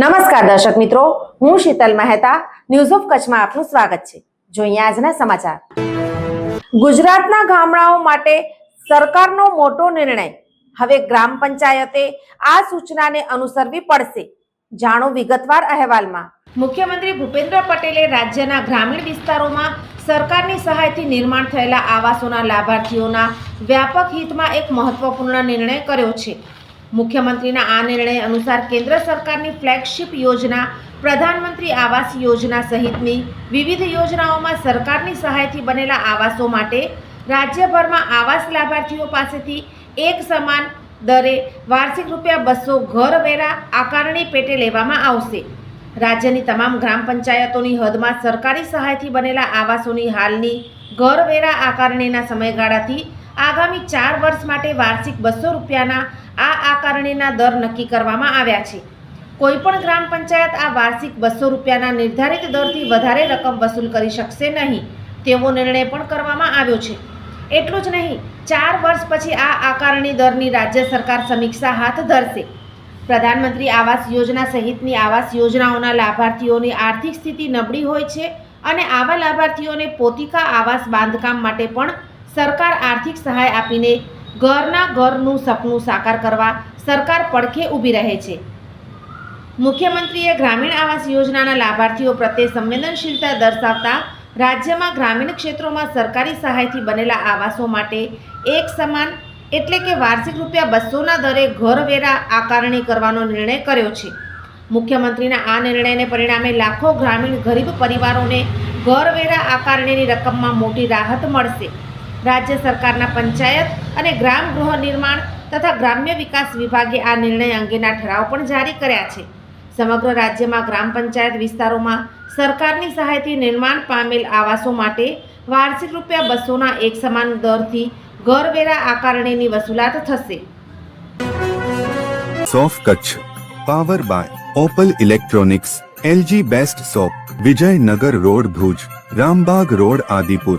નમસ્કાર દર્શક મિત્રો, હું શીતલ મહેતા ન્યૂઝ ઓફ કચ્છમાં આપનું સ્વાગત છે. જોઈએ આજના સમાચાર. ગુજરાતના ગામડાઓ માટે સરકારનો મોટો નિર્ણય. હવે ગ્રામ પંચાયતે આ સૂચનાને અનુસરવી પડશે. જાણો વિગતવાર અહેવાલમાં. મુખ્યમંત્રી ભૂપેન્દ્ર પટેલે રાજ્યના ગ્રામીણ વિસ્તારોમાં સરકારની સહાયથી નિર્માણ થયેલા આવાસોના લાભાર્થીઓના વ્યાપક હિતમાં એક મહત્વપૂર્ણ નિર્ણય કર્યો છે. મુખ્યમંત્રીના આ નિર્ણય અનુસાર કેન્દ્ર સરકારની ફ્લેગશિપ યોજના, પ્રધાનમંત્રી આવાસ યોજના સહિતની વિવિધ યોજનાઓમાં સરકારની સહાયથી બનેલા આવાસો માટે રાજ્યભરમાં આવાસ લાભાર્થીઓ પાસેથી એક સમાન દરે વાર્ષિક રૂપિયા બસો ઘરવેરા આકારણી પેટે લેવામાં આવશે. રાજ્યની તમામ ગ્રામ પંચાયતોની હદમાં સરકારી સહાયથી બનેલા આવાસોની હાલની ઘરવેરા આકારણીના સમયગાળાથી આગામી ચાર વર્ષ માટે વાર્ષિક બસો રૂપિયાના આ આકારણીના દર નક્કી કરવામાં આવ્યા છે. કોઈપણ ગ્રામ પંચાયત આ વાર્ષિક બસો રૂપિયાના નિર્ધારિત દરથી વધારે રકમ વસૂલ કરી શકશે નહીં. તેવો નિર્ણય પણ કરવામાં આવ્યો છે. એટલું જ નહીં, ચાર વર્ષ પછી આ આકારણી દરની રાજ્ય સરકાર સમીક્ષા હાથ ધરશે. પ્રધાનમંત્રી આવાસ યોજના સહિતની આવાસ યોજનાઓના લાભાર્થીઓની આર્થિક સ્થિતિ નબળી હોય છે અને આવા લાભાર્થીઓને પોતિકા આવાસ બાંધકામ માટે પણ સરકાર આર્થિક સહાય આપીને ઘરના ઘરનું સપનું સાકાર કરવા સરકાર પડખે ઊભી રહે છે. મુખ્યમંત્રીએ ગ્રામીણ આવાસ યોજનાના લાભાર્થીઓ પ્રત્યે સંવેદનશીલતા દર્શાવતા રાજ્યમાં ગ્રામીણ ક્ષેત્રોમાં સરકારી સહાયથી બનેલા આવાસો માટે એક સમાન એટલે કે વાર્ષિક રૂપિયા બસોના દરે ઘરવેરા આકારણી કરવાનો નિર્ણય કર્યો છે. મુખ્યમંત્રીના આ નિર્ણયને પરિણામે લાખો ગ્રામીણ ગરીબ પરિવારોને ઘરવેરા આકારણીની રકમમાં મોટી રાહત મળશે. રાજ્ય સરકારના પંચાયત અને ગ્રામ ગૃહ નિર્માણ તથા ગ્રામ્ય વિકાસ વિભાગે આ નિર્ણય અંગેના ઠરાવ પણ જારી કર્યા છે. સમગ્ર રાજ્યમાં ગ્રામ પંચાયત વિસ્તારોમાં સરકારની સહાયથી નિર્માણ પામેલ આવાસો માટે વાર્ષિક રૂપિયા બસોના એક સમાન દરથી ઘરવેરા આકારણીની વસૂલાત થશે. સોફ Kutch, power by Opal electronics, LG best shop Vijaynagar road Bhuj, Rambagh road Adipur